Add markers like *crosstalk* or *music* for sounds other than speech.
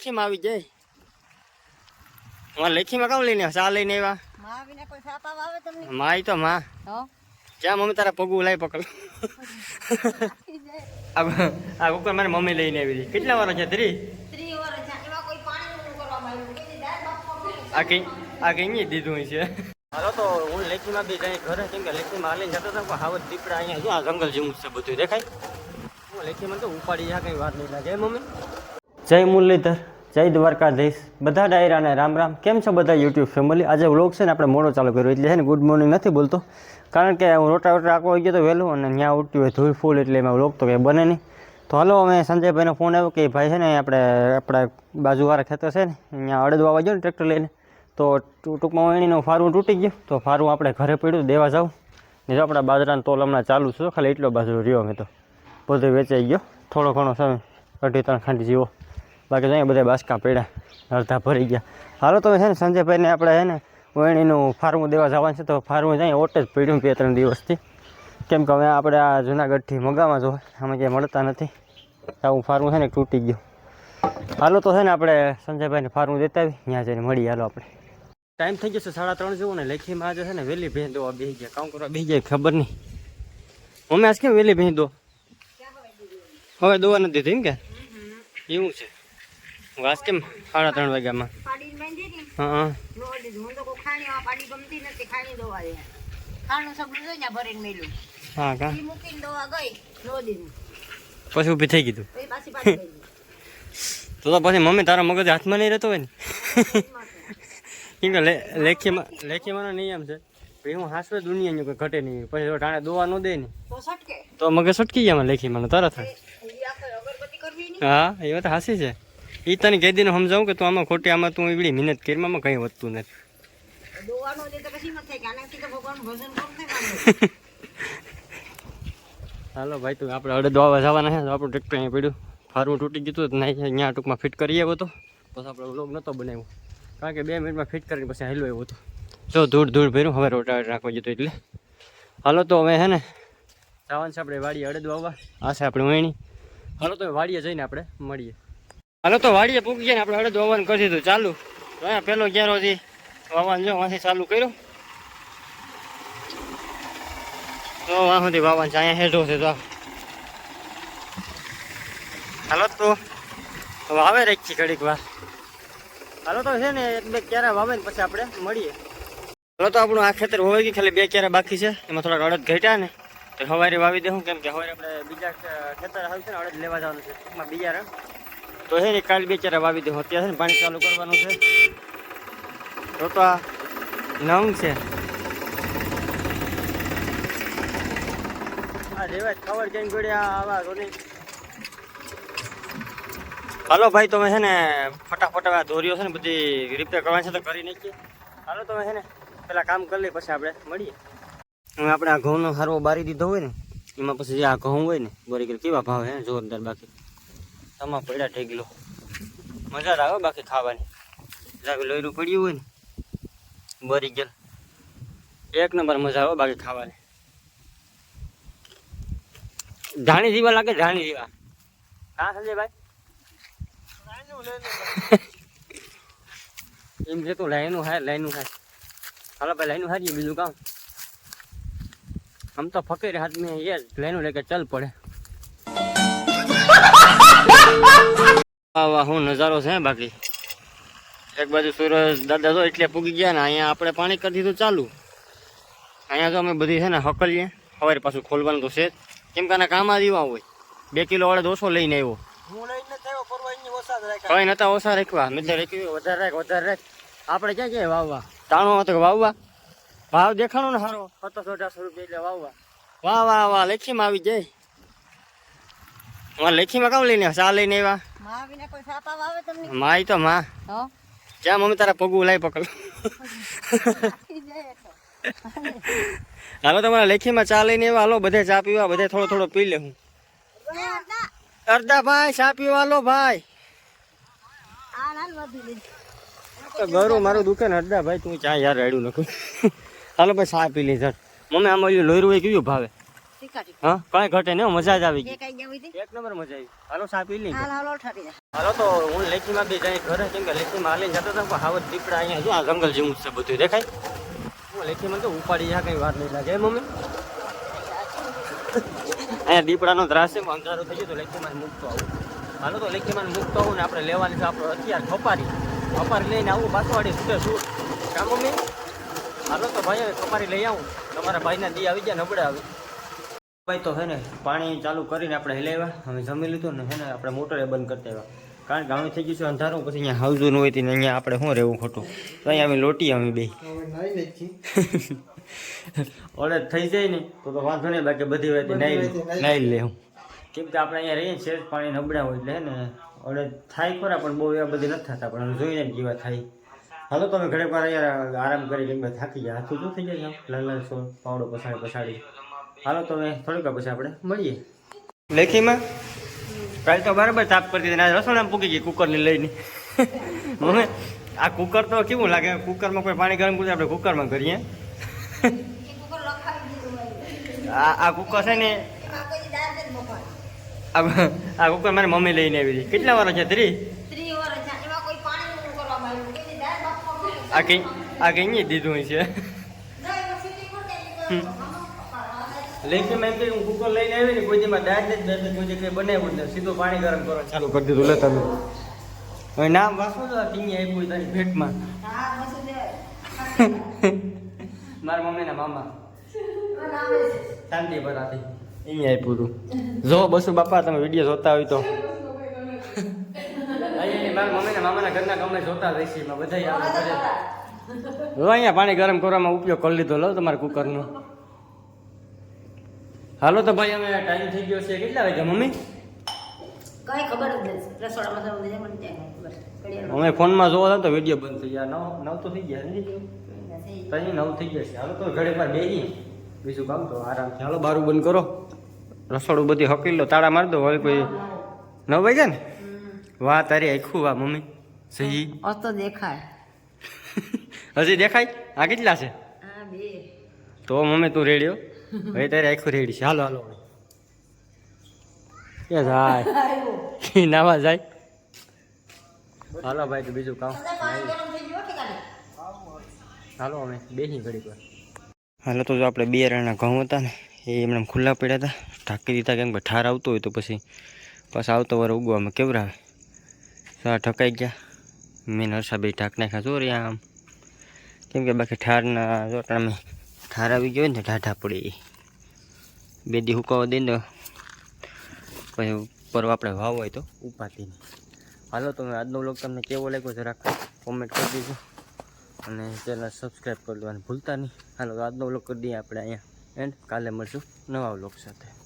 લેખીમાં આવી જાય. અમારે લેખીમાં કામ લઈને આવ્યા? ચા લઈને આવ્યા? માં કોઈ માય તો માં. જ્યાં મમ્મી તારા પગું લાવી પકડ. આ આ કુકર મારી મમ્મી લઈને આવી હતી કેટલા વાર છે ત્રી ત્રી વર્ષ છે. કોઈ પડે. આ કઈ આ કઈ દીધું છે. હાલો તો હું લેખીમાં બી જઈ ઘરે કેમ કે હાલીને જતો હતો પણ હાવત દીપડા અહીંયા જો આ જંગલ જેવું છે બધું. દેખાય? હું લેખીમાં તો ઉપાડી જાય કઈ વાત નહીં લાગે. મમ્મી? જય મુરલીધર. જય દ્વારકાધીશ. બધા ડાયરાને રામ રામ. કેમ છો બધા યુટ્યુબ ફેમિલી આજે વ્લોગ છે ને આપણે મોડો ચાલુ કર્યો. એટલે છે ને ગુડ મોર્નિંગ નથી બોલતો. કારણ કે હું રોટા રોટા આખો આવી ગયો તો વહેલું અને ત્યાં ઉઠ્યું હોય ધૂળ ફૂલ એટલે એમાં વ્લોગ તો કંઈ બને નહીં. તો હાલો, અમે સંજયભાઈનો ફોન આવ્યો કે ભાઈ છે ને આપણે આપણા બાજુવાળા ખેતર છે ને અહીંયા અડદવા વાગ્યો ગયો ને ટ્રેક્ટર લઈને. તો ટૂંકમાં એણીનું ફારું તૂટી ગયું. તો ફારું આપણે ઘરે પડ્યું, દેવા જાવ. ને જો આપણા બાજરાનો તોલ હમણાં ચાલુ છે ખાલી એટલો બાજરો રહ્યો અમે તો. બધો વેચાઈ ગયો. થોડો ઘણો સમય અઢી ત્રણ ખાંડી જેવો. બાકી જોઈએ બધા બાસકા પડ્યા અડધા ભરી ગયા. હાલો તમે છે ને સંજયભાઈને આપણે છે ને વહેણીનું ફાર્મું દેવા જવાનું છે તો ફાર્મું જાય ઓટે જ પીડ્યું બે ત્રણ દિવસથી. કેમ કે હવે આપણે આ જુનાગઢથી મગામાં જો અમે ક્યાંય મળતા નથી. આવું ફાર્મું છે ને તૂટી ગયું. હાલો તો છે ને આપણે સંજયભાઈને ફાર્મું દેતા આવી ત્યાં જઈને મળી હાલો આપણે. ટાઈમ થઈ જશે સાડા ત્રણ જેવું ને લેખીમાં આજે છે ને વહેલી ભેં દો બેસી ગયા. કામ કરવા બેસી જાય ખબર નહીં. અમે આજ કેમ વહેલી ભેં દો હવે દોવા નથી દીધી એમ કે? એવું છે. વાસ કેમ? સાડા ત્રણ વાગ્યામાં. હા હા. કા? પછી ઊભી થઈ ગયું તો. તો પછી મમ્મી તારા મગજ હાથમાં નહીં રહેતો હોય ને? કેમ કે લે- લેખીમાં લેખીમાંનો નિયમ છે. ભાઈ હું હાસવે દુનિયાની કોઈ ઘટે નહીં. પછી જો ટાણે દોવા ન દે ને. તો મગજ સટકી જાય લેખીમાં કરવી નહીં? હા એ વાત હાસી છે. એ તને કહી દઈને સમજાવું કે તું આમાં ખોટી આમાં તું એવડી મહેનત કરી આમાં કંઈ વધતું નથી? *laughs* હાલો ભાઈ તું આપણે અડે વાવા જવાના છે આપણું ટ્રેક્ટર અહીંયા પડ્યું. ફાર્મું તૂટી ગયું હતું નહીં અહીંયા ટૂંકમાં ફિટ કરી આવ્યો હતો. પછી આપણે લોગ નહોતો બનાવ્યો. કારણ કે બે મિનિટમાં ફિટ કરીને પછી હેલો આવ્યો હતો. જો ધૂળ ધૂળ ભર્યું હવે રોટાવેટ રાખવા જતો એટલે. હાલો તો હવે હે ને જવાનું છે આપણે વાડીએ અડદ વાવવા. આ છે આપણે વહેણી. હાલો તો વાડીએ જઈને આપણે મળીએ. હાલો તો વાડીએ પૂકી ગયા ને આપણે અડદ વાવવાનું કરી દીધું. ચાલુ. અહીંયા પહેલો ક્યારો હતી વાવવાનું જો વાંથી ચાલુ કર્યું. તો વાં સુધી વાવવાનું છે, અહીંયા હેઠો છે તો હાલો તો. વાવે રાખી ઘડીક વાર. હાલો તો છે ને, એક બે ક્યારે વાવે ને પછી આપણે મળીએ. હાલો તો આપણું આ ખેતર હોય ગયું, ખાલી બે ક્યારે બાકી છે. એમાં થોડાક અડદ ઘટ્યા ને. તો સવારે વાવી દેવું કેમ કે સવારે આપણે બીજા ખેતર આવ્યું છે ને, અડદ લેવા જવાનું છે. ટૂંકમાં બિયારણ. તો હે ને કાલે બે ક્યારે વાવી દઉં અત્યારે છે ને પાણી ચાલુ કરવાનું છે. તો તો આ નંગ છે. આ રેવાજ ખબર કેમ ગોળ્યા આવા રોની. હાલો ભાઈ, તમે છે ને ફટાફટ આ છે ને બધી રિપેર કરવાની છે તો કરી નાખીએ. હાલો, તમે છે ને પેલા કામ કરી લઈએ પછી આપણે મળીએ. હવે આપણે આ ઘઉંનો હારવો બારી દીધો હોય ને, એમાં પછી જે આ ઘઉં હોય ને, બોરી કેવા ભાવ હે, જોરદાર બાકી. તમા પડ્યા ઢેગલો. મજા આવે બાકી ખાવાની. જાવી લોહીનું પડ્યું હોય ને. બોરી ગયેલ. એક નંબર મજા આવે બાકી ખાવાની. ધાણી જીવા લાગે ધાણી જીવા. હા, સંજયભાઈ? *laughs* એમ છે તો લાઈનું હાય લાઈનું હાય. હાલો ભાઈ, લાઈનું હારીએ બીજું કામ. આમ તો ફકીર હાથ મેં એ લાઈનું લેકે ચાલ પડે. વાહ વાહ હું નજારો છે બાકી? એક બાજુ સૂરજ દાદા તો એટલે પૂગી ગયા ને અહીંયા આપણે પાણી કરી દીધું ચાલુ. અહીંયા તો અમે બધી છે ને હકલીએ. સવારે પાછું ખોલવાનું તો છે કેમ કે આના કામ જ એવા હોય. બે કિલો વાળે ઓછો લઈને આવ્યો. કઈ નતા ઓછા રાખવા મિત્ર રાખ્યું વધારે રાખ વધારે રાખ. આપણે ક્યાં ક્યાં વાવવા? તાણો હતો વાવવા? ભાવ દેખાણો ને સારો. સત્તરસો અઢારસો રૂપિયા એટલે વાવવા. વાહ વાહ વાહ લેખીમાં આવી જાય. મારે લેખીમાં કામ લઈને? ચા લઈને આવ્યા? માં વિના કોઈ સાપા વાવે તમને? માય તો માં. હો? મમ્મી તારા પગું લાવી પકડ. હાલો તમારા લેખીમાં ચા લઈને આવ્યા? હાલો બધે ચા પીવા બધે થોડો થોડો પી લે હું. અડધા ભાઈ ચા પીવા હાલો ભાઈ. તો ગરું મારું દુખે ને અડધા ભાઈ તું ચા યાર રેડું નખું હાલો ભાઈ ચા પી લે સર મમ્મી આમાં લોહીરું હોય કેવું ભાવે? હા? કઈ ઘટે નહીં મજા જ આવી જે ગઈ. એક નંબર મજા આવી. હાલો સાપી લી હાલ તો હું લેખીમાં બી જાય ઘરે કેમ કે લેખીમાં હાલીને જતો હતો હાવત દીપડા અહીંયા જો આ જંગલ જેવું છે બધું. દેખાય? હું લેખીમાં તો ઉપાડી જાય કઈ વાર નહીં લાગે મમ્મી? અહીંયા દીપડાનો ત્રાસ છે અંધારો થઈ ગયું તો લેખીમાં મૂકતો આવું. હાલો તો લેખીમાં મૂકતો આવું ને આપણે લેવાની છે આપણે અત્યારે ખપારી ખપારી લઈને આવું બાસવાડી છૂટે શું કા મમ્મી? હાલો તો ભાઈ હવે ખપારી લઈ આવું. તમારા ભાઈના દી આવી ગયા નબળે આવી. ભાઈ તો હે ને પાણી ચાલુ કરીને આપણે હલાવ્યા અમે જમી લીધું ને હે ને આપણે મોટરે બંધ કરતા આવ્યા કારણ કે અમે થઈ ગયું છે અંધારું પછી અહીંયા હાઉઝું હોય ને અહીંયા આપણે શું રહેવું ખોટું? તો અહીંયા અમે લોટી અમે બે. *laughs* ઓળે થઈ જાય ને તો તો વાંધો નહીં બાકી બધી વાત નાઈ નાઈ લે. હું કેમ કે આપણે અહીંયા રહીએ શેર પાણી નબળા હોય એટલે ને ઓળે થાય ખરા પણ બહુ એવા બધી નથી થતા પણ જોઈને જેવા થાય. હાલો તમે ઘરે પર અહીંયા આરામ કરી કેમ કે થાકી ગયા. હાથું શું થઈ જાય લાલ લાલ સો પાવડો પસાડી પસાડી હાલો તો હવે થોડીક પછી આપણે મળીએ. લેખીમાં? કાલ તો બરાબર તાપ કરતી હતી રસોડામાં પૂકી ગઈ કુકરની લઈને. મમ્મી આ કુકર તો કેવું લાગે? કુકરમાં કોઈ પાણી ગરમ કરે આપણે કુકરમાં કરીએ. આ આ કુકર છે ને. આ આ કુકર મારી મમ્મી લઈને આવી હતી. કેટલા વાર છે ત્રી? આ કઈ આ કઈ દીધું છે. ના, મેં હું કુકર લઈને આવી ને કોઈ જ નથી કોઈ જગ્યાએ બનાવ્યું નથી સીધું પાણી ગરમ કરવાનું ચાલુ કરી દીધું લે તમે. હવે નામ વાંચો તો ટીંગી આપ્યું તારી ભેટમાં. *laughs* મારા મમ્મીના મામા. આ શાંતિ ભરાતી અહીંયા આપ્યું હતું જો બસુ બાપા તમે વીડિયો જોતા હોય તો. અહીંયા મારા મમ્મીના મામાના ઘરના ગમે જોતા રહેશે એમાં બધા કરે અહીંયા પાણી ગરમ કરવામાં ઉપયોગ કરી લીધો લો તમારા કુકરનો. હાલો તો ભાઈ અમે ટાઈમ થઈ ગયો છે. કેટલા વાગ્યા મમ્મી? કઈ ખબર જ નથી. રસોડામાં મને ખબર. અમે ફોનમાં જોવા તો વીડિયો બંધ થઈ ગયા. નવ નવ તો થઈ ગયા સમજી. તઈ નવ થઈ ગયા છે. હાલો તો ઘરે પર બેસી બીજું કામ તો આરામથી હાલો બારું બંધ કરો. રસોડું બધી હકી લો તાળા મારી દો. હવે કોઈ નવ વાગ્યા ને? વાહ તારી આખું વાહ મમ્મી. સહી. તો દેખાય. *laughs* હજી દેખાય? આ કેટલા છે? તો મમ્મી તું રેડ્યો હવે તારે આખું રેડી છે. હાલો હાલો. કે જાય? નાવા જાય? હાલો ભાઈ તો બીજું કામ. હાલો અમે બેસી ઘડી પર હાલો તો જો આપણે બે રાણા ઘઉં હતા ને એ એમને ખુલ્લા પડ્યા હતા. ઢાંકી દીધા કેમ કે ઠાર આવતો હોય તો પછી પાછા આવતો વાર ઉગવામાં કેવરાવે સા ઠકાઈ ગયા. મેં હર્ષાભાઈ ઢાંક નાખ્યા જો રહ્યા આમ. કેમ કે બાકી ઠારના જો તમે ઠાર આવી ગયો હોય ને ઢાઢા પડી બે દી હુકાવા દઈને પછી ઉપર આપણે વાવ હોય તો ઉપાતી હાલો તમે આજનો બ્લોગ તમને કેવો લાગ્યો જરાક કોમેન્ટ કરી દીજો. અને ચેનલ સબસ્ક્રાઈબ કરી દેવાનું ભૂલતા નહીં. હાલો આજનો બ્લોગ કરી દઈએ આપણે અહીંયા. એન્ડ કાલે મળશું નવા બ્લોગ સાથે.